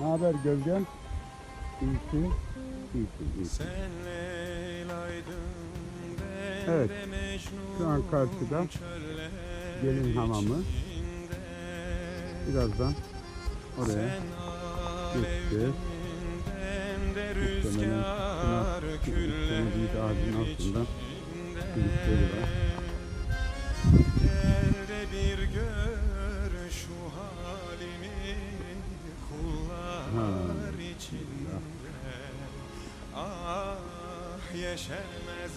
Ne haber gölgem? İyisin. İyisin, iyisin. Evet, Şu an karşıda gelin hamamı. Birazdan oraya geçeceğiz. Muhtemelen küller şuna büyük ağacın altında içinde. İçinde. Ah yeşermez